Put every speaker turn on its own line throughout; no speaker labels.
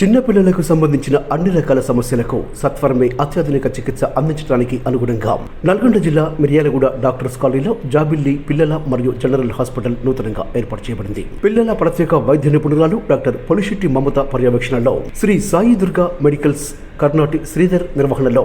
చిన్నపిల్లలకు సంబంధించిన అన్ని రకాల సమస్యలకు సత్వరమే అత్యాధునిక చికిత్స అందించడానికి అనుగుణంగా నల్గొండ జిల్లా మిర్యాలగూడ డాక్టర్స్ కాలనీలో జాబిల్లి పిల్లల మరియు జనరల్ హాస్పిటల్ నూతనంగా ఏర్పాటు చేయబడింది. పిల్లల ప్రత్యేక వైద్య నిపుణురాలు డాక్టర్ పొలిశెట్టి మమత పర్యవేక్షణలో శ్రీ సాయి దుర్గా మెడికల్స్ కర్ణాటి శ్రీధర్ నిర్వహణలో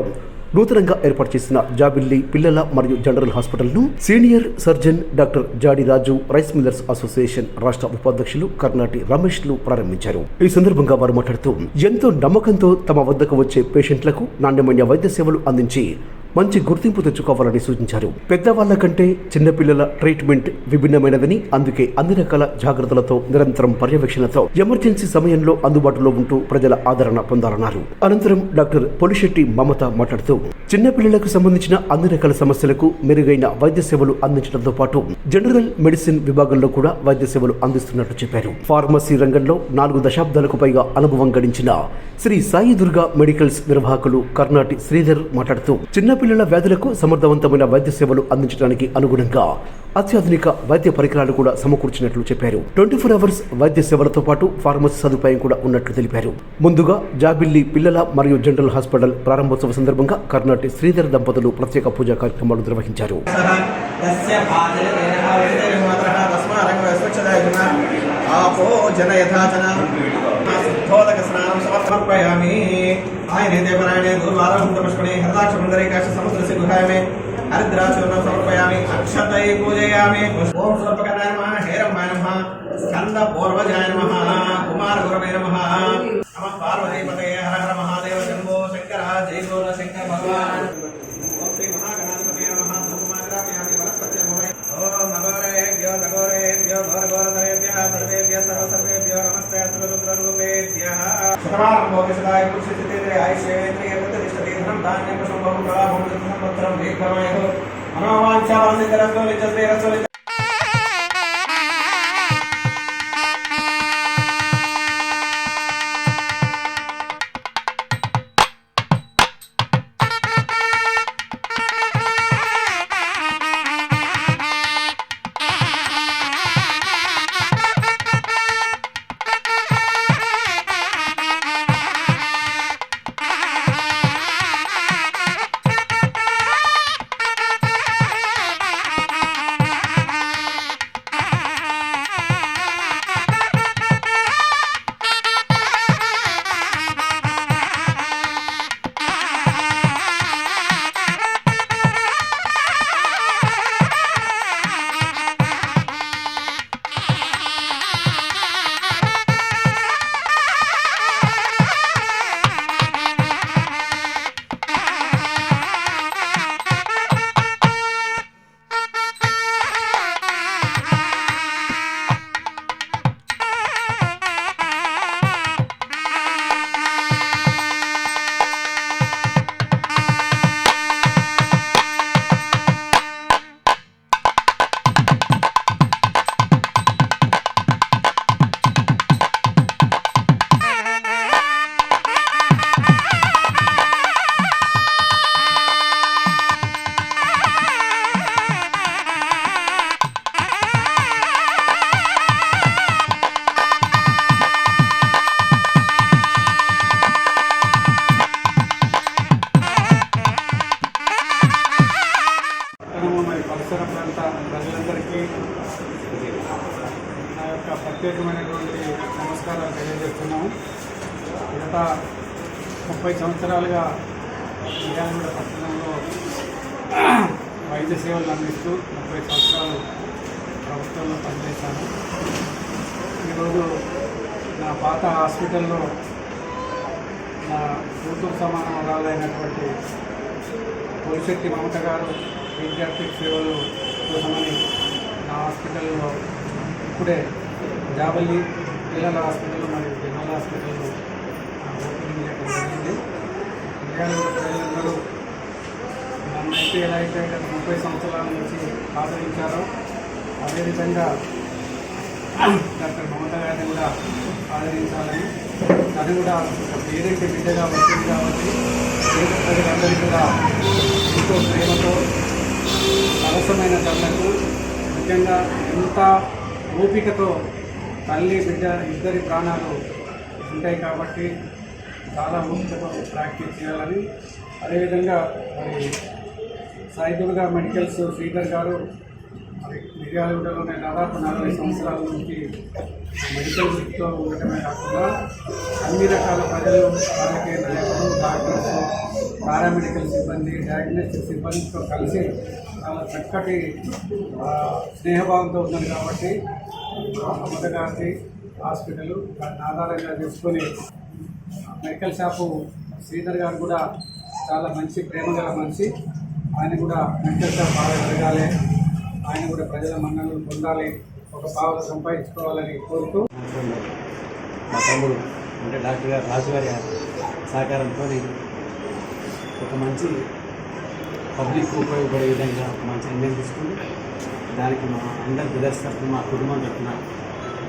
నూతనంగా ఏర్పాటు చేసిన జాబిల్లి పిల్లల మరియు general హాస్పిటల్ను senior surgeon doctor Jadi Raju rice millers association రాష్ట్ర ఉపాధ్యక్షులు కర్ణాటి రమేష్లు ప్రారంభించారు. ఈ సందర్భంగా వారు మాట్లాడుతూ ఎంతో నమ్మకంతో తమ వద్దకు వచ్చే పేషెంట్లకు నాణ్యమైన వైద్య సేవలు అందించి మంచి గుర్తింపు తెచ్చుకోవాలని సూచించారు. పెద్దవాళ్ళ కంటే చిన్నపిల్లల ట్రీట్మెంట్ విభిన్నమైనదని అందుకే అన్ని రకాల జాగ్రత్తలతో నిరంతరం పర్యవేక్షణతో ఎమర్జెన్సీ సమయంలో అందుబాటులో ఉంటూ ప్రజల ఆదరణ పొందాలన్నారు. అనంతరం డాక్టర్ పొలిశెట్టి మమత మాట్లాడుతూ చిన్నపిల్లలకు సంబంధించిన అన్ని రకాల సమస్యలకు మెరుగైన వైద్య సేవలు అందించడంతో పాటు జనరల్ మెడిసిన్ విభాగంలో కూడా వైద్య సేవలు అందిస్తున్నట్లు చెప్పారు. ఫార్మసీ రంగంలో నాలుగు దశాబ్దాలకు పైగా అనుభవం గడించిన శ్రీ సాయి దుర్గా మెడికల్స్ నిర్వాహకులు కర్ణాటి శ్రీధర్ మాట్లాడుతూ చిన్నపిల్లల వ్యాధులకు సమర్థవంతమైన వైద్య సేవలు అందించడానికి అనుగుణంగా అత్యాధునిక వైద్య పరికరాలు కూడా సమకూర్చినట్లు చెప్పారు. ట్వంటీ ఫోర్ అవర్స్ వైద్య సేవలతో పాటు ఫార్మసీ సదుపాయం కూడా ఉన్నట్లు తెలిపారు. ముందుగా జాబిల్లి పిల్లల మరియు జనరల్ హాస్పిటల్ ప్రారంభోత్సవ సందర్భంగా కర్ణాటి శ్రీధర్ దంపతులు ప్రత్యేక పూజా కార్యక్రమాలు నిర్వహించారు.
ఆపో జన యథాజన స్నానం సమర్పయామి. ఆయన దేవరాయణే గురువారం పుష్పణి హరదాక్ష పుండరీకాక్ష సముద్ర సిగుహాయమే హరిద్రాచూర్ణం సమర్పయామి. అక్షతై పూజయామి. ఓం సర్పకనాయ నమ హేరంభాయ నమ. స్కంద పూర్వజాయ నమ కుమార గురవే నమ. నమ హర హర మహాదేవ శంభో శంకర శంకర భగవాన్. प्रमाणम्भोगिसदायपुरुषस्थिते आयुष्येन्द्रिय प्रतिष्ठते धनं धान्यं
पशुं बहु कलाभूषितं पत्रं वेगभवयो अनोवाञ्छा वरसिद्धरस्वलिजस्वे रस्वलित తెలియజేస్తున్నాము. గత ముప్పై సంవత్సరాలుగా మిర్యాలగూడ పట్టణంలో వైద్య సేవలు అందిస్తూ ముప్పై సంవత్సరాలు ప్రభుత్వంలో పనిచేశాను. ఈరోజు నా పాత హాస్పిటల్లో నా కూతురు సమానరాలైనటువంటి పోలిశెట్టి మమత గారు పీడియాట్రిక్ సేవలు కోసమని నా హాస్పిటల్లో ఇప్పుడే జాబల్లి పిల్లల హాస్పిటల్ హాస్పిటల్ హాస్పిటల్లో ఓపెనింగ్ జరిగింది ప్రజలందరూ నన్ను అయితే ఎలా అయితే గత ముప్పై సంవత్సరాల నుంచి ఆదరించారో అదేవిధంగా డాక్టర్ మమతా గారిని కూడా ఆదరించాలని అది కూడా ఏదైతే పేరెంట్ బిడ్డగా వచ్చింది కాబట్టి పేద ప్రజలందరికీ కూడా ఎంతో ప్రేమతో అవసరమైన ధరలకు ముఖ్యంగా ఎంత ఓపికతో తల్లి బిడ్డ ఇద్దరి ప్రాణాలు ఉంటాయి కాబట్టి చాలా ముందు ప్రాక్టీస్ చేయాలని. అదేవిధంగా మరి సాయి మెడికల్స్ శ్రీధర్ గారు మరి మిర్యాలగూడలోనే దాదాపు నలభై సంవత్సరాల నుంచి మెడికల్ వృత్తితో ఉండటమే కాకుండా అన్ని రకాల ప్రజలు ఆరోగ్య నాయకులు డాక్టర్స్ పారామెడికల్ సిబ్బంది డయాగ్నోస్టిక్ సిబ్బందితో కలిసి చాలా చక్కటి స్నేహభావంతో ఉన్నారు కాబట్టి అమ్మగారి హాస్పిటల్ దాన్ని ఆధారంగా చేసుకొని మెడికల్ షాపు శ్రీధర్ గారు కూడా చాలా మంచి ప్రేమ గల మనిషి. ఆయన కూడా మెడికల్ షాప్ బాగా జరగాలి. ఆయన కూడా ప్రజల మన్నలు పొందాలి. ఒక పావులు సంపాదించుకోవాలని కోరుతూ
మా తమ్ముడు అంటే డాక్టర్ గారు రాజు గారి సహకారంతో ఒక మంచి పబ్లిక్ ఉపయోగపడే విధంగా ఒక మంచి నిర్ణయం తీసుకుని దానికి మా అందరి బ్రదర్స్ మా కుటుంబం తరఫున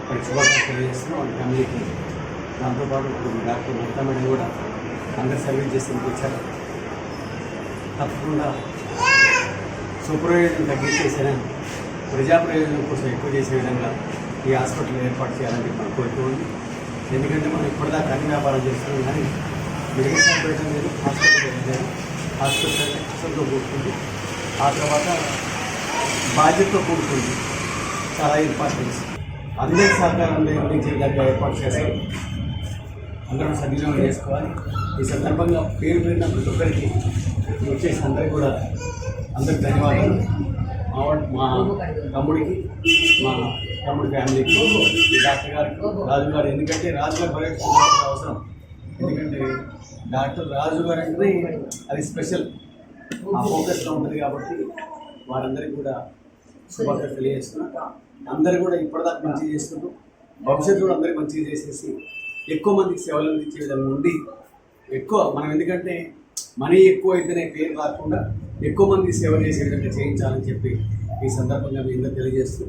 ఒక శుభాకాంక్షలు తెలియజేస్తున్నాం. వాళ్ళ ఫ్యామిలీకి దాంతోపాటు ఇప్పుడు డాక్టర్ మమతా కూడా అందరు సర్వీస్ చేసి వచ్చారు. తప్పకుండా సుప్రయోజనం తగ్గించేసిన ప్రజా ప్రయోజనం కోసం ఎక్కువ చేసే విధంగా ఈ హాస్పిటల్ ఏర్పాటు చేయాలని మనం కోరుకోండి ఎందుకంటే మనం ఇప్పటిదాకా అన్ని వ్యాపారం చేస్తున్నాం కానీ మెడికల్ షాప్ లేదు హాస్పిటల్ లేదు. హాస్పిటల్ అంటే కూడుకుంది. ఆ తర్వాత బాధ్యతతో కూడుకుంది. చాలా ఇంపార్టెన్స్. అందరి సహకారం అందించే ఏర్పాటు చేశారు అందరూ సద్వినియోగం చేసుకోవాలి. ఈ సందర్భంగా పేరు పేరున ప్రతి ఒక్కరికి వచ్చేసి అందరికీ కూడా అందరికి ధన్యవాదాలు. మా మా తమ్ముడికి మా తమ్ముడి ఫ్యామిలీకి డాక్టర్ గారికి రాజు గారు ఎందుకంటే రాజుల గారు అవసరం. ఎందుకంటే డాక్టర్ రాజు గారు అంటే అది స్పెషల్. ఆ ఫోకస్లో ఉంటుంది కాబట్టి వారందరికీ కూడా శుభాకాంక్షలు తెలియజేస్తున్నాక అందరూ కూడా ఇప్పటిదాకా మంచిగా చేస్తున్నారు. భవిష్యత్తు కూడా అందరికీ మంచిగా చేసేసి ఎక్కువ మందికి సేవలు అందించే విధంగా ఉండి ఎక్కువ మనం ఎందుకంటే మనీ ఎక్కువ అయితేనే పేరు కాకుండా ఎక్కువ మంది సేవ చేసే విధంగా చేయించాలని చెప్పి ఈ సందర్భంగా మీ అందరూ తెలియజేస్తూ